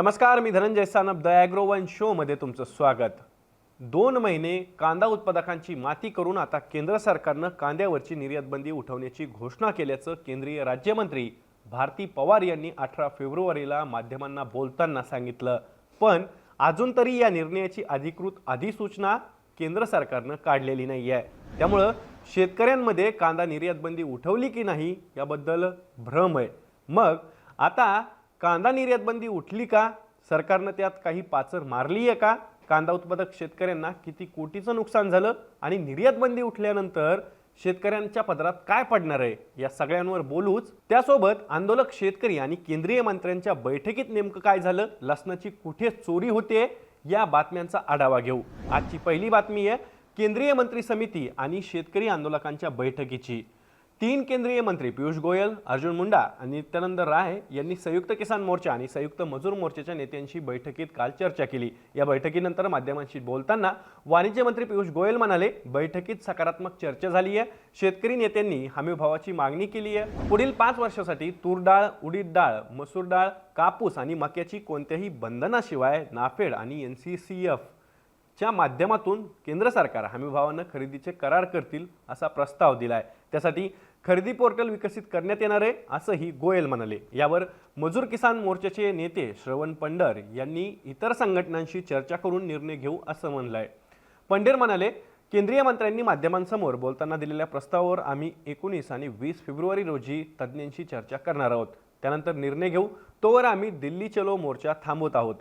नमस्कार मी Dhananjay Sanap the agro one शोमध्ये तुमचं स्वागत. दोन महिने कांदा उत्पादकांची माती करून आता केंद्र सरकारनं कांद्यावरची निर्यातबंदी उठवण्याची घोषणा केल्याचं केंद्रीय राज्यमंत्री भारती पवार यांनी अठरा फेब्रुवारीला माध्यमांना बोलताना सांगितलं. पण अजून तरी या निर्णयाची अधिकृत अधिसूचना केंद्र सरकारनं काढलेली नाही आहे त्यामुळं शेतकऱ्यांमध्ये कांदा निर्यातबंदी उठवली की नाही याबद्दल भ्रम आहे. मग आता कांदा निर्यातबंदी उठली का? सरकारनं त्यात काही पाचर मारली आहे का? कांदा उत्पादक शेतकऱ्यांना किती कोटीचं नुकसान झालं? आणि निर्यातबंदी उठल्यानंतर शेतकऱ्यांच्या पदरात काय पडणार आहे? या सगळ्यांवर बोलूच. त्यासोबत आंदोलक शेतकरी आणि केंद्रीय मंत्र्यांच्या बैठकीत नेमकं काय झालं? लसणाची कुठे चोरी होते? या बातम्यांचा आढावा घेऊ. आजची पहिली बातमी आहे केंद्रीय मंत्री समिती आणि शेतकरी आंदोलकांच्या बैठकीची. तीन केंद्रीय मंत्री पियुष गोयल अर्जुन मुंडा आणि नित्यानंद राय यांनी संयुक्त किसान मोर्चा आणि संयुक्त मजूर मोर्चाच्या नेत्यांशी बैठकीत काल चर्चा केली. या बैठकीनंतर माध्यमांशी बोलताना वाणिज्य मंत्री पियुष गोयल म्हणाले बैठकीत सकारात्मक चर्चा झाली आहे. शेतकरी नेत्यांनी हमीभावाची मागणी केली आहे. पुढील पाच वर्षासाठी तूर डाळ उडीद डाळ मसूर डाळ कापूस आणि मक्याची कोणत्याही बंधनाशिवाय नाफेड आणि एन सी सी एफ च्या माध्यमातून केंद्र सरकार हमीभावानं खरेदीचे करार करतील असा प्रस्ताव दिला आहे त्यासाठी खरेदी पोर्टल विकसित करण्यात येणार आहे असंही गोयल म्हणाले. यावर मजूर किसान मोर्चाचे नेते श्रवण पंडर यांनी इतर संघटनांशी चर्चा करून निर्णय घेऊ असं म्हणलं आहे पंडेर म्हणाले केंद्रीय मंत्र्यांनी माध्यमांसमोर बोलताना दिलेल्या प्रस्तावावर आम्ही एकोणीस आणि वीस फेब्रुवारी रोजी तज्ज्ञांशी चर्चा करणार आहोत. त्यानंतर निर्णय घेऊ. तोवर आम्ही दिल्ली चलो मोर्चा थांबवत आहोत.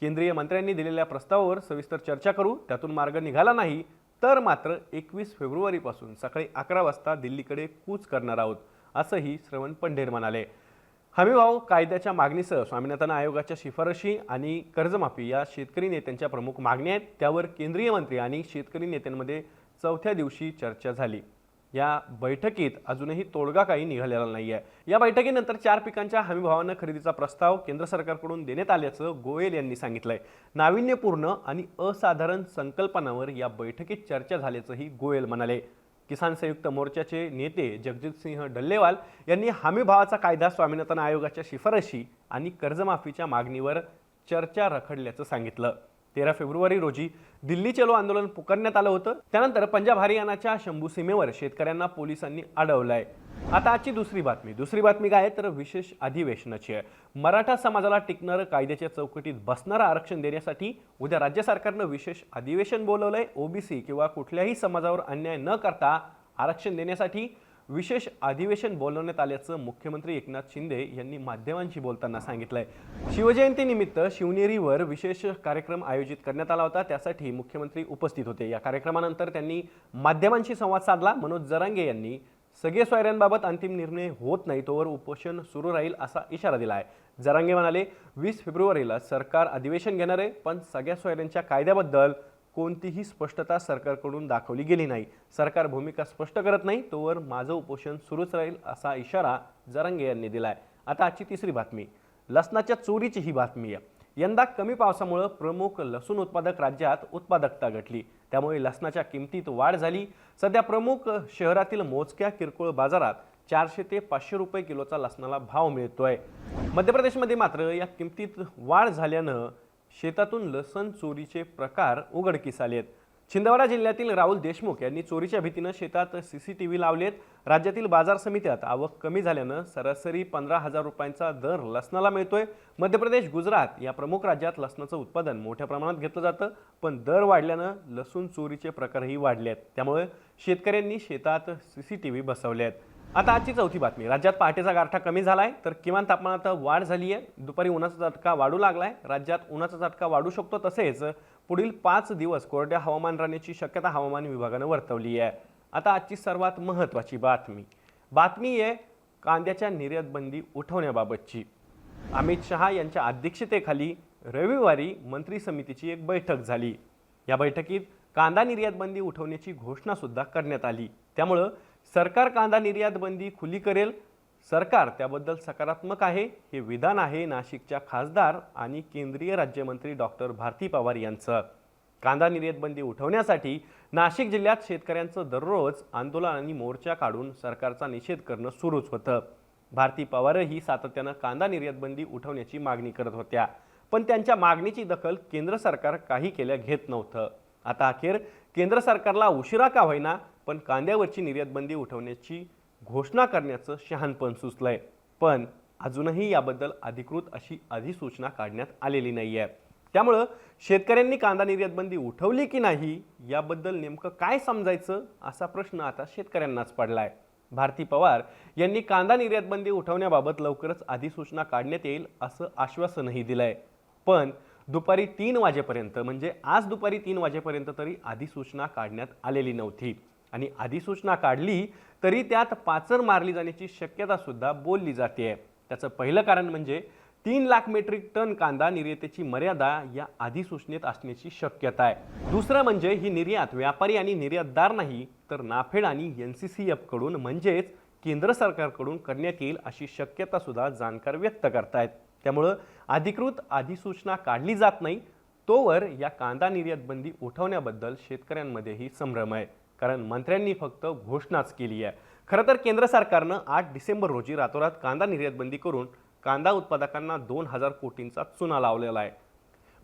केंद्रीय मंत्र्यांनी दिलेल्या प्रस्तावावर सविस्तर चर्चा करू त्यातून मार्ग निघाला नाही तर मात्र एकवीस फेब्रुवारीपासून सकाळी अकरा वाजता दिल्लीकडे कूच करणार आहोत असंही श्रवण पंढेर म्हणाले. हमीभाव कायद्याच्या मागणीसह स्वामीनाथन आयोगाच्या शिफारशी आणि कर्जमाफी या शेतकरी नेत्यांच्या प्रमुख मागण्या आहेत त्यावर केंद्रीय मंत्री आणि शेतकरी नेत्यांमध्ये चौथ्या दिवशी चर्चा झाली. या बैठकीत अजूनही तोडगा काही निघालेला नाही आहे या बैठकीनंतर चार पिकांच्या हमीभावानं खरेदीचा प्रस्ताव केंद्र सरकारकडून देण्यात आल्याचं गोयल यांनी सांगितलंय. नाविन्यपूर्ण आणि असाधारण संकल्पनावर या बैठकीत चर्चा झाल्याचंही गोयल म्हणाले. किसान संयुक्त मोर्चाचे नेते जगजितसिंह डल्लेवाल यांनी हमीभावाचा कायदा स्वामीनाथन आयोगाच्या शिफारशी आणि कर्जमाफीच्या मागणीवर चर्चा रखडल्याचं सांगितलं. तेरा फेब्रुवारी रोजी दिल्ली चलो आंदोलन पुकारण्यात आलं होतं. त्यानंतर पंजाब हरियाणाच्या शंभू सीमेवर शेतकऱ्यांना पोलिसांनी अडवलंय. आता आजची दुसरी बातमी. दुसरी बातमी काय आहे? तर विशेष अधिवेशनाची आहे. मराठा समाजाला टिकणारं कायद्याच्या चौकटीत बसणारं आरक्षण देण्यासाठी उद्या राज्य सरकारनं विशेष अधिवेशन बोलवलंय. ओबीसी किंवा कुठल्याही समाजावर अन्याय न करता आरक्षण देण्यासाठी विशेष अधिवेशन बोलवण्यात आल्याचं मुख्यमंत्री एकनाथ शिंदे यांनी माध्यमांशी बोलताना सांगितलंय. शिवजयंतीनिमित्त शिवनेरीवर विशेष कार्यक्रम आयोजित करण्यात आला होता. त्यासाठी मुख्यमंत्री उपस्थित होते. या कार्यक्रमानंतर त्यांनी माध्यमांशी संवाद साधला. मनोज जरांगे यांनी सगळे सोयऱ्यांबाबत अंतिम निर्णय होत नाही तोवर उपोषण सुरू राहील असा इशारा दिला आहे जरांगे म्हणाले वीस फेब्रुवारीला सरकार अधिवेशन घेणार आहे पण सगळ्या सोयऱ्यांच्या कायद्याबद्दल कोणतीही स्पष्टता सरकारकडून दाखवली गेली नाही. सरकार भूमिका स्पष्ट करत नाही तोवर माझं उपोषण सुरूच राहील असा इशारा जरांगे यांनी दिला आहे आता आजची तिसरी बातमी. लसणाच्या चोरीची ही बातमी आहे. यंदा कमी पावसामुळं प्रमुख लसूण उत्पादक राज्यात उत्पादकता घटली. त्यामुळे लसणाच्या किमतीत वाढ झाली. सध्या प्रमुख शहरातील मोजक्या किरकोळ बाजारात चारशे ते पाचशे रुपये किलोचा लसणाला भाव मिळतोय. मध्य प्रदेशमध्ये मात्र या किमतीत वाढ झाल्यानं शेतातून लसण चोरीचे प्रकार उघडकीस आले आहेत. छिंदवाडा जिल्ह्यातील राहुल देशमुख यांनी चोरीच्या भीतीनं शेतात सी सी टी व्ही लावलेत राज्यातील बाजार समित्यात आवक कमी झाल्यानं सरासरी पंधरा हजार रुपयांचा दर लसणाला मिळतोय. मध्य प्रदेश गुजरात या प्रमुख राज्यात लसणाचं उत्पादन मोठ्या प्रमाणात घेतलं जातं. पण दर वाढल्यानं लसूण चोरीचे प्रकारही वाढले आहेत. त्यामुळे शेतकऱ्यांनी शेतात सी सी टी व्ही बसवले आहेत. आता आजची चौथी बातमी. राज्यात पहाटेचा गारठा कमी झाला आहे तर किमान तापमानात वाढ झाली आहे दुपारी उन्हाचा झटका वाढू लागलाय. राज्यात उन्हाचा झटका वाढू शकतो तसेच पुढील पाच दिवस कोरड्या हवामान राहण्याची शक्यता हवामान विभागानं वर्तवली आहे. आता आजची सर्वात महत्त्वाची बातमी. बातमी आहे कांद्याच्या निर्यातबंदी उठवण्याबाबतची. अमित शहा यांच्या अध्यक्षतेखाली रविवारी मंत्री समितीची एक बैठक झाली. या बैठकीत कांदा निर्यात बंदी उठवण्याची घोषणासुद्धा करण्यात आली. त्यामुळं सरकार कांदा निर्यात बंदी खुली करेल. सरकार त्याबद्दल सकारात्मक आहे हे विधान आहे नाशिकच्या खासदार आणि केंद्रीय राज्यमंत्री डॉक्टर भारती पवार यांचं. कांदा निर्यात बंदी उठवण्यासाठी नाशिक जिल्ह्यात शेतकऱ्यांचं दररोज आंदोलन आणि मोर्चा काढून सरकारचा निषेध करणं सुरूच होतं. भारती पवारही सातत्यानं कांदा निर्यात बंदी उठवण्याची मागणी करत होत्या. पण त्यांच्या मागणीची दखल केंद्र सरकार काही केल्या घेत नव्हतं. आता अखेर केंद्र सरकारला उशिरा का होईना पण कांद्यावरची निर्यात बंदी उठवण्याची घोषणा करण्याचं शहाणपण सुचलंय. पण अजूनही याबद्दल अधिकृत अशी अधिसूचना काढण्यात आलेली नाही आहे त्यामुळं शेतकऱ्यांनी कांदा निर्यात बंदी उठवली की नाही याबद्दल नेमकं काय समजायचं असा प्रश्न आता शेतकऱ्यांनाच पडलाय. भारती पवार यांनी कांदा निर्यात बंदी उठवण्याबाबत लवकरच अधिसूचना काढण्यात येईल असं आश्वासनही दिलंय. पण दुपारी तीन वाजेपर्यंत म्हणजे आज दुपारी तीन वाजेपर्यंत तरी अधिसूचना काढण्यात आलेली नव्हती. आणि अधिसूचना काढली तरी त्यात पाचर मारली जाण्याची शक्यतासुद्धा बोलली जाते. आहे त्याचं पहिलं कारण म्हणजे तीन लाख मेट्रिक टन कांदा निर्यातीची मर्यादा या अधिसूचनेत असण्याची शक्यता आहे. दुसरं म्हणजे ही निर्यात व्यापारी आणि निर्यातदार नाही तर नाफेड आणि एन सी सी एफकडून म्हणजेच केंद्र सरकारकडून करण्यात येईल अशी शक्यतासुद्धा जाणकार व्यक्त करतायत. त्यामुळं अधिकृत अधिसूचना काढली जात नाही तोवर या कांदा निर्यात बंदी उठवण्याबद्दल शेतकऱ्यांमध्येही संभ्रम आहे. कारण मंत्र्यांनी फक्त घोषणाच केली आहे. खरं तर केंद्र सरकारनं आठ डिसेंबर रोजी रातोरात कांदा निर्यात बंदी करून कांदा उत्पादकांना दोन हजार कोटींचा चुना लावलेला आहे.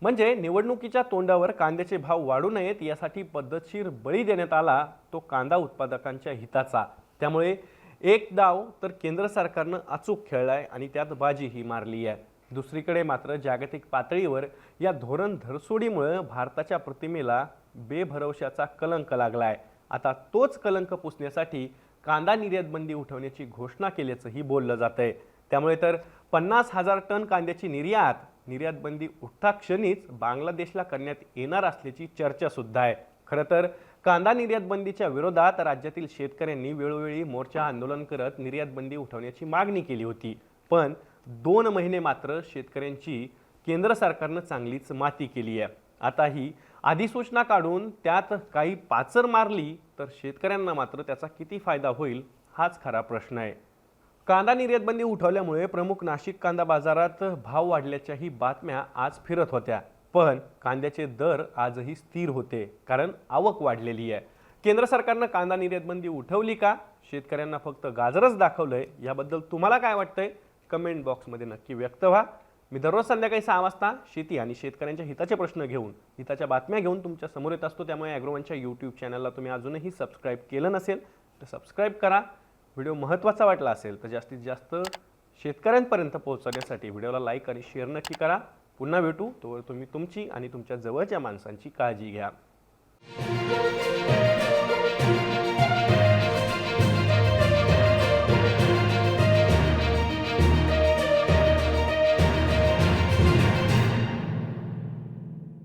म्हणजे निवडणुकीच्या तोंडावर कांद्याचे भाव वाढू नयेत यासाठी पद्धतशीर बळी देण्यात आला तो कांदा उत्पादकांच्या हिताचा. त्यामुळे एक डाव तर केंद्र सरकारनं अचूक खेळलाय आणि त्यात बाजीही मारली आहे. दुसरीकडे मात्र जागतिक पातळीवर या धोरण धरसोडीमुळे भारताच्या प्रतिमेला बेभरवशाचा कलंक लागला आहे आता तोच कलंक पुसण्यासाठी कांदा निर्यात बंदी उठवण्याची घोषणा केल्याचंही बोललं जातंय. त्यामुळे तर पन्नास हजार टन कांद्याची निर्यात निर्यात बंदी उठता क्षणीच बांगलादेशला करण्यात येणार असल्याची चर्चासुद्धा आहे. खरं तर कांदा निर्यात बंदीच्या विरोधात राज्यातील शेतकऱ्यांनी वेळोवेळी मोर्चा आंदोलन करत निर्यात बंदी उठवण्याची मागणी केली होती. पण दोन महिने मात्र शेतकऱ्यांची केंद्र सरकारनं चांगलीच माती केली आहे. आता ही अधिसूचना काढून त्यात काही पाचर मारली तर शेतकऱ्यांना मात्र त्याचा किती फायदा होईल हाच खरा प्रश्न आहे. कांदा निर्यातबंदी उठवल्यामुळे प्रमुख नाशिक कांदा बाजारात भाव वाढल्याच्याही बातम्या आज फिरत होत्या. पण कांद्याचे दर आजही स्थिर होते कारण आवक वाढलेली आहे. केंद्र सरकारनं कांदा निर्यातबंदी उठवली का? शेतकऱ्यांना फक्त गाजरच दाखवलंय. याबद्दल तुम्हाला काय वाटतंय? कमेंट बॉक्समध्ये नक्की व्यक्त व्हा. मी दररोज संध्याकाळी सहा वाजता शेती आणि शेतकऱ्यांच्या हिताचे प्रश्न घेऊन हिताच्या बातम्या घेऊन तुमच्यासमोर येत असतो. त्यामुळे ॲग्रोवनच्या यूट्यूब चॅनलला तुम्ही अजूनही सबस्क्राईब केलं नसेल तर सबस्क्राईब करा. व्हिडिओ महत्त्वाचा वाटला असेल तर जास्तीत जास्त शेतकऱ्यांपर्यंत पोहोचवण्यासाठी व्हिडिओला लाईक आणि शेअर नक्की करा. पुन्हा भेटू. तोवर तुम्ही तुमची आणि तुमच्या जवळच्या माणसांची काळजी घ्या.